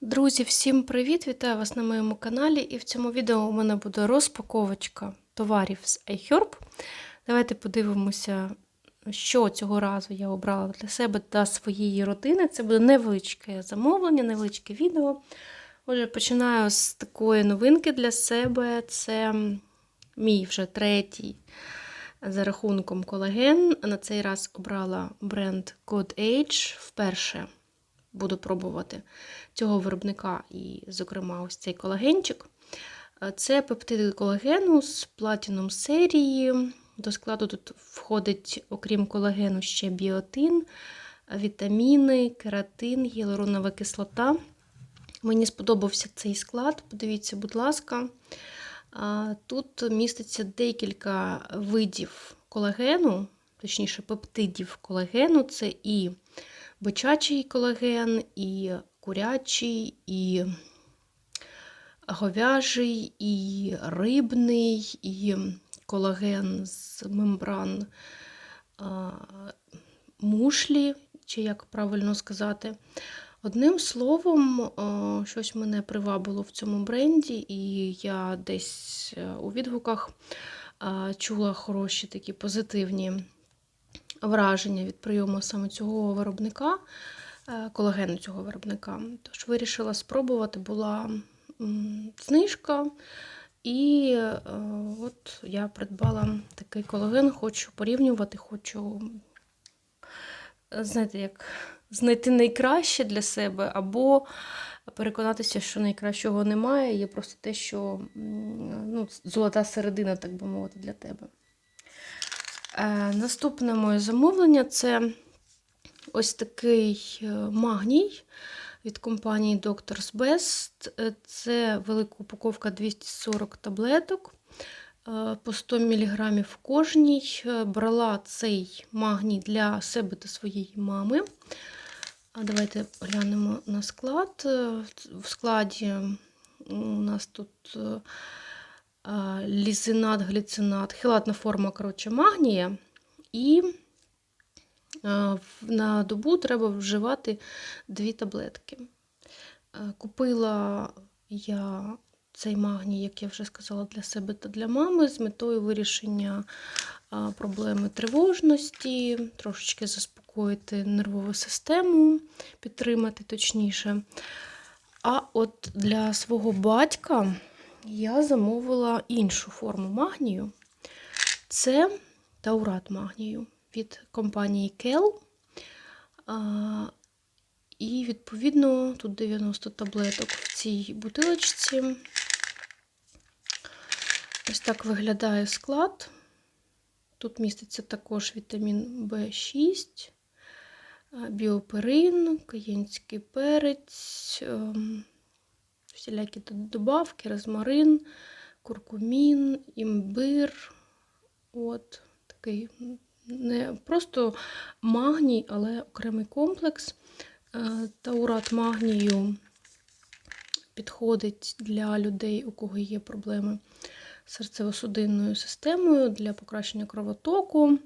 Друзі, всім привіт! Вітаю вас на моєму каналі. І в цьому відео у мене буде розпаковочка товарів з iHerb. Давайте подивимося, що цього разу я обрала для себе та своєї родини. Це буде невеличке замовлення, невеличке відео. Отже, починаю з такої новинки для себе. Це мій вже третій за рахунком колаген. На цей раз обрала бренд Code Age вперше буду пробувати цього виробника, і, зокрема, ось цей колагенчик. Це пептиди колагену з платіном серії. До складу тут входить, окрім колагену, ще біотин, вітаміни, кератин, гіалуронова кислота. Мені сподобався цей склад, подивіться, будь ласка. Тут міститься декілька видів колагену, точніше, пептидів колагену. Це і бичачий колаген, і курячий, і говяжий, і рибний, і колаген з мембран мушлі, чи як правильно сказати. Одним словом, щось мене привабило в цьому бренді, і я десь е, у відгуках чула хороші такі позитивні враження від прийому саме цього виробника, е, колагену цього виробника. Тож вирішила спробувати, була знижка. І е, от я придбала такий колаген, хочу порівнювати, хочу, знаєте, як знайти найкраще для себе, або переконатися, що найкращого немає, є просто те, що ну, золота середина, так би мовити, для тебе. Е, наступне моє замовлення це ось такий е, магній від компанії Doctor's Best. Е, це велика упаковка 240 таблеток по 100 мг кожній. Брала цей магній для себе та своєї мами. А Давайте глянемо на склад. В складі у нас тут лізинат, гліцинат, хелатна форма коротше, магнія. І на добу треба вживати дві таблетки. Купила я цей магній, як я вже сказала, для себе та для мами, з метою вирішення проблеми тривожності, трошечки заспокоїти нервову систему, підтримати точніше. А от для свого батька я замовила іншу форму магнію. Це таурат магнію від компанії Kell. І, відповідно, тут 90 таблеток в цій бутилочці. Ось так виглядає склад. Тут міститься також вітамін В6, біоперин, каєнський перець. Всілякі тут добавки, розмарин, куркумін, імбир. От, такий не просто магній, але окремий комплекс. Е, таурат магнію підходить для людей, у кого є проблеми з серцево-судинною системою, для покращення кровотоку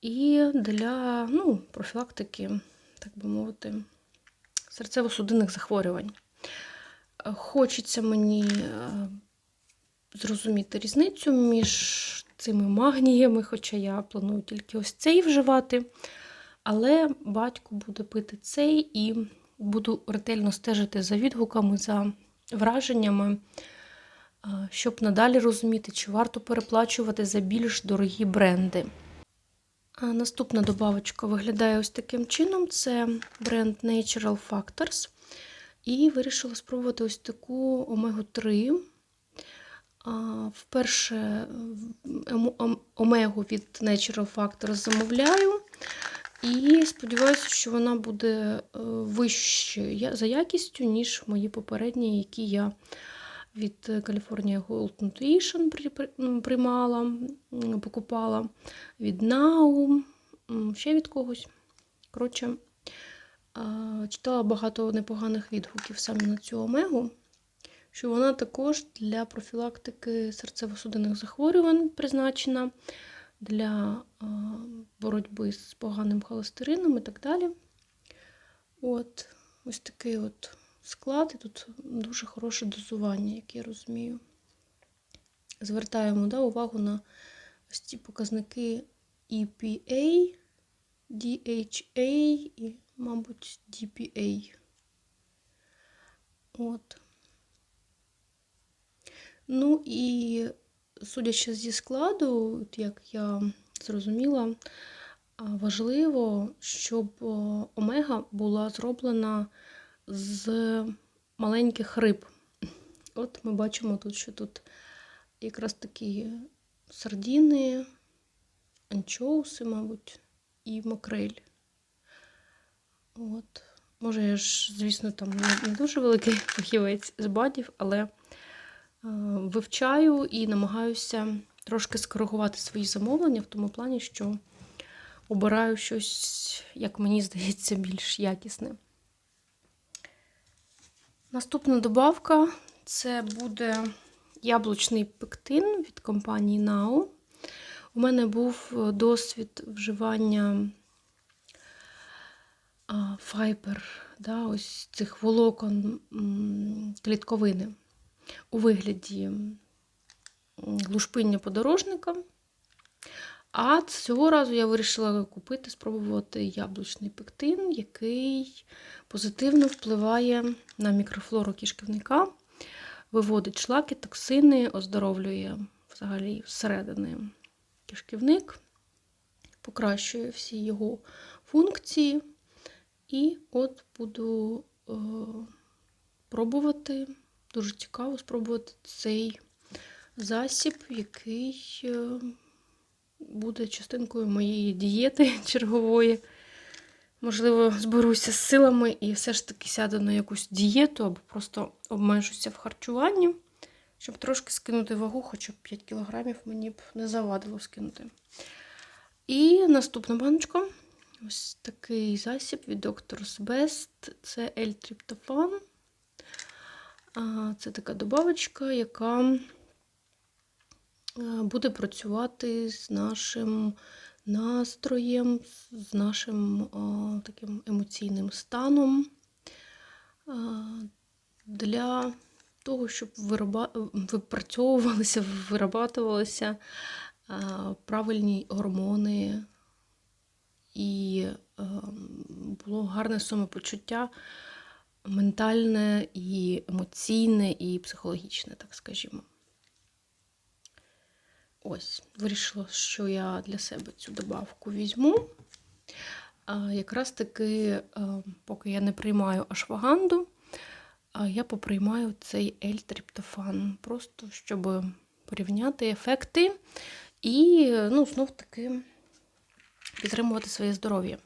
і для ну, профілактики, так би мовити, серцево-судинних захворювань. Хочеться мені е, зрозуміти різницю між цими магніями, хоча я планую тільки ось цей вживати. Але батько буде пити цей і буду ретельно стежити за відгуками, за враженнями, е, щоб надалі розуміти, чи варто переплачувати за більш дорогі бренди. Наступна добавочка виглядає ось таким чином: це бренд Natural Factors. І вирішила спробувати ось таку омегу-3. Вперше омегу від Natural Factors замовляю. І сподіваюся, що вона буде е, вищою за якістю, ніж мої попередні, які я від California Gold Nutrition приймала, покупала, від Now, ще від когось. Коротше, Читала багато непоганих відгуків саме на цю омегу, що вона також для профілактики серцево-судинних захворювань призначена, для боротьби з поганим холестерином і так далі. От, Ось такий от склад, і тут дуже хороше дозування, як я розумію. Звертаємо да, увагу на ось ці показники EPA, DHA і, мабуть, DPA. От. Ну і судячи зі складу, от як я зрозуміла, важливо, щоб омега була зроблена з маленьких риб. От ми бачимо тут, що тут якраз такі сардіни, анчоуси, мабуть, і макрель. От. Може, я ж, звісно, там не, дуже великий фахівець з бадів, але е, вивчаю і намагаюся трошки скоригувати свої замовлення в тому плані, що обираю щось, як мені здається, більш якісне. Наступна добавка це буде яблучний пектин від компанії Now. У мене був е, досвід вживання файбер, да, ось цих волокон клітковини у вигляді м, лушпиння подорожника. А цього разу я вирішила купити, спробувати яблучний пектин, який позитивно впливає на мікрофлору кишківника, виводить шлаки, токсини, оздоровлює взагалі всередини кишківник, покращує всі його функції. І от буду е, пробувати, дуже цікаво спробувати цей засіб, який е, буде частинкою моєї дієти чергової. Можливо, зберуся з силами і все ж таки сяду на якусь дієту або просто обмежуся в харчуванні, щоб трошки скинути вагу, хоча б 5 кілограмів мені б не завадило скинути. І наступна баночка. Ось такий засіб від Doctor's Best. Це L-триптофан. Це така добавочка, яка буде працювати з нашим настроєм, з нашим таким емоційним станом для того, щоб випрацьовувалися, вирабатувалися правильні гормони і а, було гарне самопочуття ментальне, і емоційне, і психологічне, так скажімо. Ось, вирішила, що я для себе цю добавку візьму. А, Якраз таки, поки я не приймаю ашваганду, я поприймаю цей L-триптофан, просто щоб порівняти ефекти і, ну, знов таки, підтримувати своє здоров'я.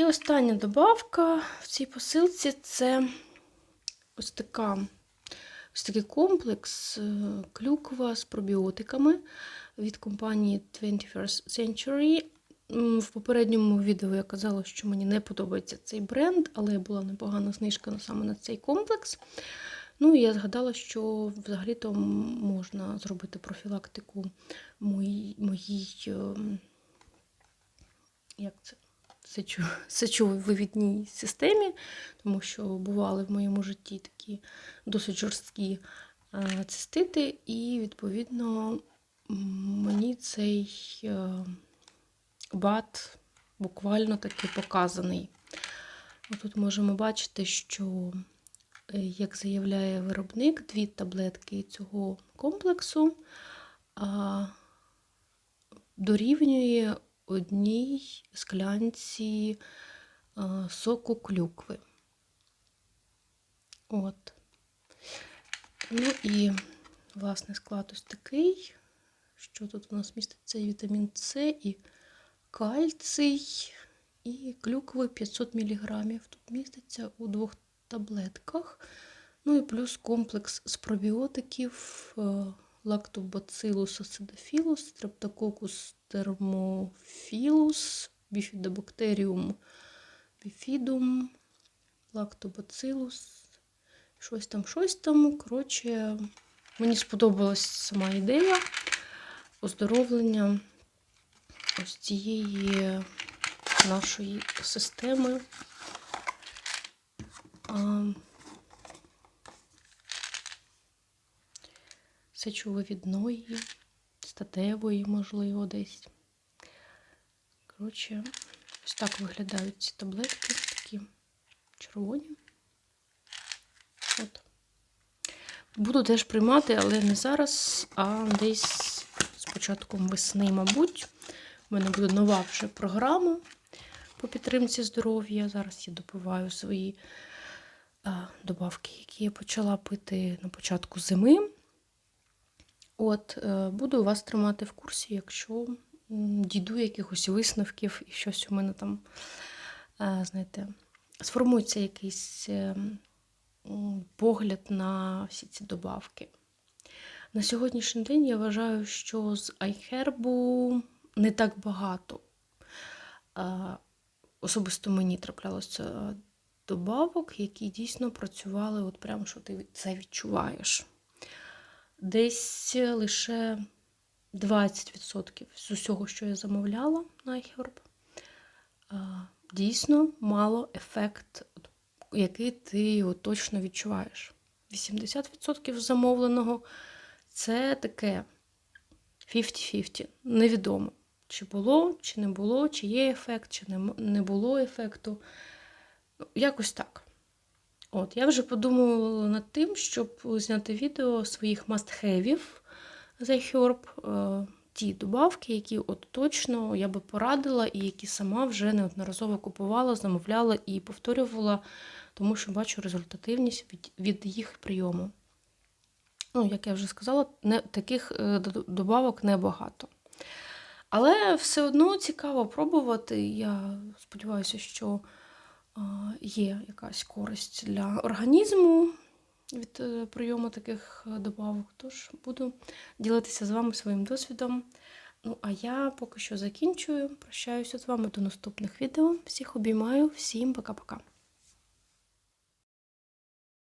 І остання добавка в цій посилці це ось така. Ось такий комплекс е, клюква з пробіотиками від компанії 21st Century. В попередньому відео я казала, що мені не подобається цей бренд, але була непогана знижка саме на цей комплекс. Ну і я згадала, що взагалі-то можна зробити профілактику моїй, моїй ем, як це? Сечовивідній системі, тому що бували в моєму житті такі досить жорсткі е, цистити, і, відповідно, мені цей е, бат буквально таки показаний. Тут можемо бачити, що, е, як заявляє виробник, дві таблетки цього комплексу дорівнює одній склянці соку клюкви. От. Ну і, власне, склад ось такий, що тут у нас міститься і вітамін С, і кальций, і клюкви 500 мг. Тут міститься у двох таблетках. Ну і плюс комплекс з пробіотиків лактобацилус acidophilus, стрептококус термофілус, біфідобактеріум біфідум, лактобацилус, щось там, щось там. Коротше, мені сподобалась сама ідея оздоровлення ось цієї нашої системи. сечововідної статевої, можливо, десь. Коротше, ось так виглядають ці таблетки, такі червоні. От. Буду теж приймати, але не зараз, а десь з початком весни, мабуть. У мене буде нова вже програма по підтримці здоров'я. Зараз я допиваю свої а, добавки, які я почала пити на початку зими. От, е, буду вас тримати в курсі, якщо дійду якихось висновків і щось у мене там, е, знаєте, сформується якийсь е, погляд на всі ці добавки. На сьогоднішній день я вважаю, що з iHerb не так багато. Особисто мені траплялося добавок, які дійсно працювали, от прямо що ти це відчуваєш. Десь лише 20% з усього, що я замовляла на iHerb, дійсно мало ефект, який ти от точно відчуваєш. 80% замовленого це таке 50-50. Невідомо, чи було, чи не було, чи є ефект, чи не, було ефекту. Ну, якось так. От, я вже подумала над тим, щоб зняти відео своїх мастхевів з iHerb, е, ті добавки, які от точно я би порадила, і які сама вже неодноразово купувала, замовляла і повторювала, тому що бачу результативність від, від їх прийому. Ну, як я вже сказала, не, таких е, добавок небагато. Але все одно цікаво пробувати. Я сподіваюся, що є якась користь для організму від е, прийому таких е, добавок. Тож буду ділитися з вами своїм досвідом. Ну, а я поки що закінчую. Прощаюся з вами до наступних відео. Всіх обіймаю, всім пока-пока.